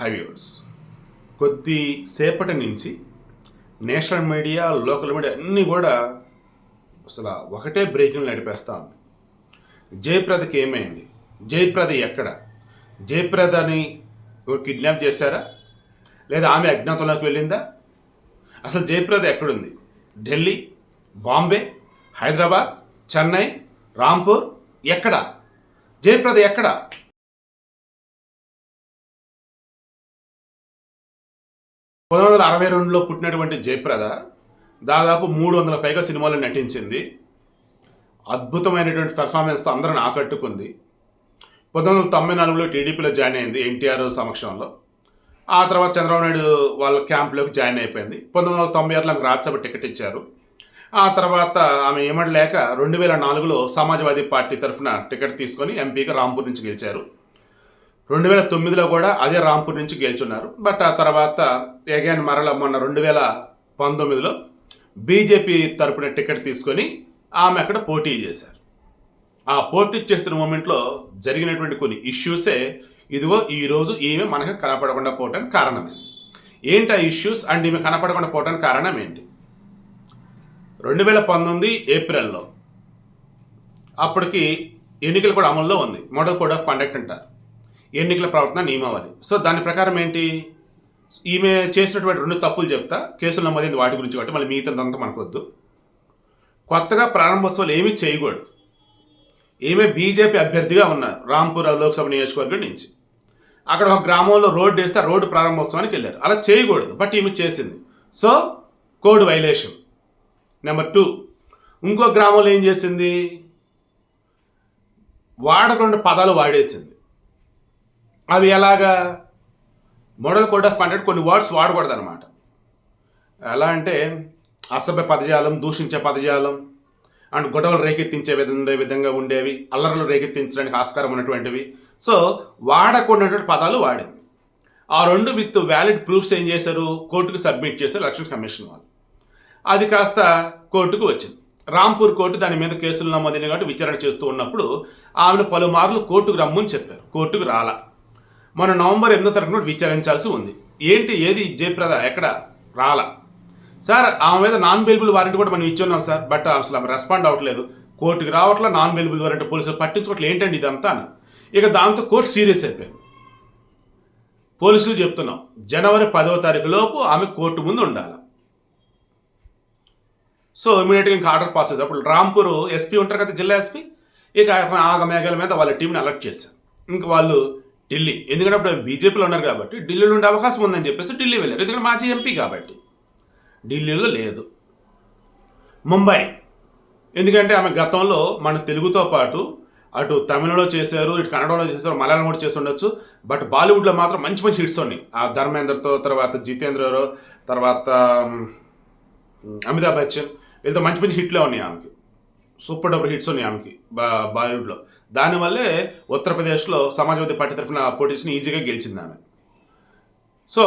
హైవ్యూర్స్ కొద్ది సేపటి నుంచి నేషనల్ మీడియా లోకల్ మీడియా అన్నీ కూడా అసలు ఒకటే బ్రేకింగ్ నడిపేస్తా ఉంది. జయప్రదకి ఏమైంది? జయప్రద ఎక్కడ? జయప్రదని కిడ్నాప్ చేశారా? లేదా ఆమె అజ్ఞాతంలోకి వెళ్ళిందా? అసలు జయప్రద ఎక్కడుంది? ఢిల్లీ బాంబే హైదరాబాద్ చెన్నై రాంపూర్ ఎక్కడ? జయప్రద ఎక్కడ? పంతొమ్మిది వందల అరవై రెండులో పుట్టినటువంటి జయప్రద దాదాపు మూడు వందల పైగా సినిమాల్లో నటించింది. అద్భుతమైనటువంటి పెర్ఫార్మెన్స్తో అందరిని ఆకట్టుకుంది. పంతొమ్మిది వందల తొంభై నాలుగులో టీడీపీలో జాయిన్ అయింది ఎన్టీఆర్ సమక్షంలో. ఆ తర్వాత చంద్రబాబు నాయుడు వాళ్ళ క్యాంప్లోకి జాయిన్ అయిపోయింది. పంతొమ్మిది వందల తొంభై ఆరులో ఆమెకు రాజ్యసభ టికెట్ ఇచ్చారు. ఆ తర్వాత ఆమె ఏమడలేక రెండు వేల నాలుగులో సమాజ్వాదీ పార్టీ తరఫున టికెట్ తీసుకొని ఎంపీగా రాంపూర్ నుంచి గెలిచారు. రెండు వేల తొమ్మిదిలో కూడా అదే రాంపూర్ నుంచి గెలుచున్నారు. బట్ ఆ తర్వాత అగైన్ మరల మొన్న రెండు వేల పంతొమ్మిదిలో బీజేపీ తరపున టికెట్ తీసుకొని ఆమె అక్కడ పోటీ చేశారు. ఆ పోటీ చేస్తున్న మూమెంట్లో జరిగినటువంటి కొన్ని ఇష్యూసే ఇదిగో ఈరోజు ఈమె మనకు కనపడకుండా పోవటానికి కారణమే ఏంటి ఆ ఇష్యూస్? అండ్ ఈమె కనపడకుండా పోవటానికి కారణం ఏంటి రెండు వేల పంతొమ్మిది ఏప్రిల్లో అప్పటికి ఎన్నికలు కూడా అమల్లో ఉంది. మోడల్ కోడ్ ఆఫ్ కండక్ట్ అంటారు. ఎన్నికల ప్రవర్తన నియమావళి. సో దాని ప్రకారం ఏంటి? ఈమె చేసినటువంటి రెండు తప్పులు చెప్తా. కేసులు నమోదైంది వాటి గురించి కాబట్టి మళ్ళీ మిగతాదంతా మనకొద్దు. కొత్తగా ప్రారంభోత్సవాలు ఏమీ చేయకూడదు. ఈమె బీజేపీ అభ్యర్థిగా ఉన్నారు రాంపూర్ లోక్సభ నియోజకవర్గం నుంచి. అక్కడ ఒక గ్రామంలో రోడ్డు వేస్తే రోడ్డు ప్రారంభోత్సవానికి వెళ్ళారు. అలా చేయకూడదు. బట్ ఈమె చేసింది. So code violation. Number two. ఇంకో గ్రామంలో ఏం చేసింది? వాడకుండా పదాలు వాడేసింది. అవి ఎలాగా? మోడల్ కోడ్ ఆఫ్ కండక్ట్ కొన్ని వర్డ్స్ వాడకూడదు అనమాట ఎలా అంటే అసభ్య పదజాలం దూషించే పదజాలం అండ్ గొడవలు రేకెత్తించే విధంగా విధంగా ఉండేవి అల్లర్లు రేకెత్తించడానికి ఆస్కారం ఉన్నటువంటివి. సో వాడకూడనటువంటి పదాలు వాడింది ఆ రెండు విత్ వ్యాలిడ్ ప్రూఫ్స్ ఏం చేశారు? కోర్టుకు సబ్మిట్ చేశారు ఎలక్షన్ కమిషన్ వాళ్ళు. అది కాస్త కోర్టుకు వచ్చింది. రాంపూర్ కోర్టు దాని మీద కేసులు నమోదైన కాబట్టి విచారణ చేస్తూ ఉన్నప్పుడు ఆమెను పలుమార్లు కోర్టుకు రమ్మని చెప్పారు. కోర్టుకు రాలా. మన నవంబర్ ఎనిమిదో తరఫున విచారించాల్సి ఉంది. ఏంటి ఏది జయప్రద ఎక్కడ రాలా? సార్ ఆమె మీద నాన్ బెయిలబుల్ వారెంట్ కూడా మనం ఇచ్చున్నాం సార్ బట్ అసలు ఆమె రెస్పాండ్ అవ్వట్లేదు. కోర్టుకి రావట్లే నాన్ బెయిలబుల్ వారెంట్ పోలీసులు పట్టించుకోవట్లేదు ఏంటండి ఇదంతా అని. ఇక దాంతో కోర్టు సీరియస్ అయిపోయింది. పోలీసులు చెప్తున్నాం జనవరి పదవ తారీఖు లోపు ఆమె కోర్టు ముందు ఉండాలి? సో ఇమీడియట్గా ఇంకా ఆర్డర్ పాస్ చేసి అప్పుడు రాంపూర్ ఎస్పీ ఉంటారు కదా జిల్లా ఎస్పీ? ఇక ఆగమేఘాల మీద వాళ్ళ టీంని అలర్ట్ చేశారు. ఇంకా వాళ్ళు ఢిల్లీ. ఎందుకంటే అప్పుడు బీజేపీలో ఉన్నారు కాబట్టి ఢిల్లీలో ఉండే అవకాశం ఉందని చెప్పేసి ఢిల్లీ వెళ్ళారు. ఎందుకంటే మాజీ ఎంపీ కాబట్టి. ఢిల్లీలో లేదు. ముంబై. ఎందుకంటే ఆమె గతంలో మన తెలుగుతో పాటు అటు తమిళలో చేశారు ఇటు కన్నడలో చేశారు మలయాళం కూడా చేసి ఉండొచ్చు బట్ బాలీవుడ్లో మాత్రం మంచి మంచి హిట్స్ ఉన్నాయి. ఆ ధర్మేంద్రతో తర్వాత జితేంద్రతో తర్వాత అమితాబ్ బచ్చన్ వీళ్ళతో మంచి మంచి హిట్లే ఉన్నాయి ఆమెకి. సూపర్ డబుల్ హిట్స్ ఉన్నాయి ఆమెకి బా బాలీవుడ్లో. దానివల్లే ఉత్తరప్రదేశ్లో సమాజ్వాదీ పార్టీ తరఫున పోటీస్ని ఈజీగా గెలిచింది ఆమె. సో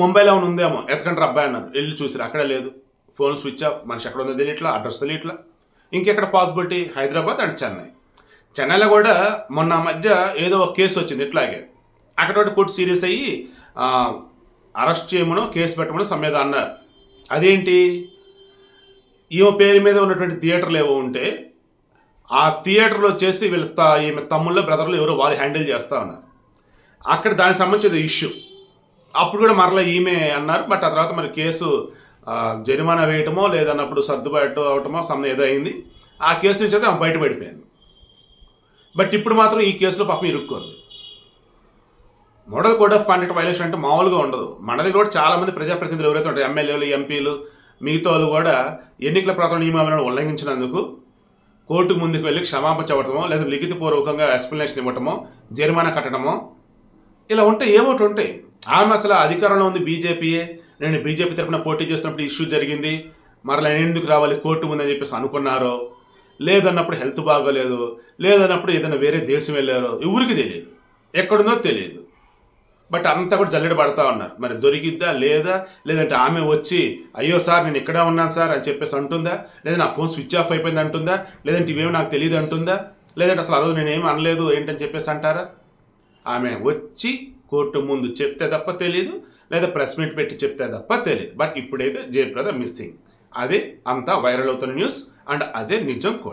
ముంబైలో ఉందేమో? ఎతకంటారు అబ్బాయి అన్నారు. వెళ్ళి చూసారు అక్కడ లేదు. ఫోన్ స్విచ్ ఆఫ్ మనిషి ఎక్కడ ఉందో తెలియట్లా అడ్రస్ తెలియట్లా. ఇంకెక్కడ పాసిబిలిటీ? హైదరాబాద్ అండ్ చెన్నై. చెన్నైలో కూడా మొన్న మధ్య ఏదో ఒక కేసు వచ్చింది ఇట్లాగే. అక్కడ ఒకటి కోర్టు సీరియస్ అయ్యి అరెస్ట్ చేయమనో కేసు పెట్టమనో సమ్మేద అన్నారు. అదేంటి? ఈమె పేరు మీద ఉన్నటువంటి థియేటర్లు ఏవో ఉంటే ఆ థియేటర్లో వచ్చేసి వీళ్ళ త ఈమె తమ్ముళ్ళ బ్రదర్లు ఎవరో వాళ్ళు హ్యాండిల్ చేస్తూ ఉన్నారు. అక్కడ దానికి సంబంధించిన ఇష్యూ. అప్పుడు కూడా మరలా ఈమె అన్నారు బట్ ఆ తర్వాత మరి కేసు జరిమానా వేయటమో లేదన్నప్పుడు సర్దుబాటు అవటమో సమ్ ఏదో అయింది. ఆ కేసు నుంచి అయితే ఆమె బయటపడిపోయింది. బట్ ఇప్పుడు మాత్రం ఈ కేసులో పాపం ఇరుక్కోదు. Model code of conduct violation అంటే మామూలుగా ఉండదు. మన దగ్గర కూడా చాలా మంది ప్రజాప్రతినిధులు ఎవరైతే ఉంటారు ఎమ్మెల్యేలు ఎంపీలు మిగతా వాళ్ళు కూడా ఎన్నికల ప్రధాన నియమావళిని ఉల్లంఘించినందుకు కోర్టుకు ముందుకు వెళ్ళి క్షమాపణ చెప్పడమో లేదా లిఖితపూర్వకంగా ఎక్స్ప్లెనేషన్ ఇవ్వటమో జరిమానా కట్టడమో ఇలా ఉంటే ఏమోటి ఉంటాయి. ఆమె అసలు అధికారంలో ఉంది బీజేపీయే. నేను బీజేపీ తరఫున పోటీ చేసినప్పుడు ఇష్యూ జరిగింది. మరలా నేను ఎందుకు రావాలి కోర్టు ముందని చెప్పేసి అనుకున్నారో లేదన్నప్పుడు హెల్త్ బాగోలేదు లేదన్నప్పుడు ఏదైనా వేరే దేశం వెళ్ళారో ఎవరికి తెలియదు. ఎక్కడుందో తెలియదు. బట్ అంతా కూడా జల్లెడ పడతా ఉన్నారు. మరి దొరికిద్దా? లేదా? లేదంటే ఆమె వచ్చి అయ్యో సార్ నేను ఇక్కడే ఉన్నాను సార్ అని చెప్పేసి అంటుందా? లేదా నా ఫోన్ స్విచ్ ఆఫ్ అయిపోయింది అంటుందా? లేదంటే ఇవేమి నాకు తెలియదు అంటుందా? లేదంటే అసలు ఆ రోజు నేనేం అనలేదు ఏంటని చెప్పేసి అంటారా? ఆమె వచ్చి కోర్టు ముందు చెప్తే తప్ప తెలియదు లేదా ప్రెస్ మీట్ పెట్టి చెప్తే తప్ప తెలియదు బట్ ఇప్పుడైతే జయప్రద మిస్సింగ్. అదే అంతా వైరల్ అవుతున్న న్యూస్ అండ్ అదే నిజం కూడా.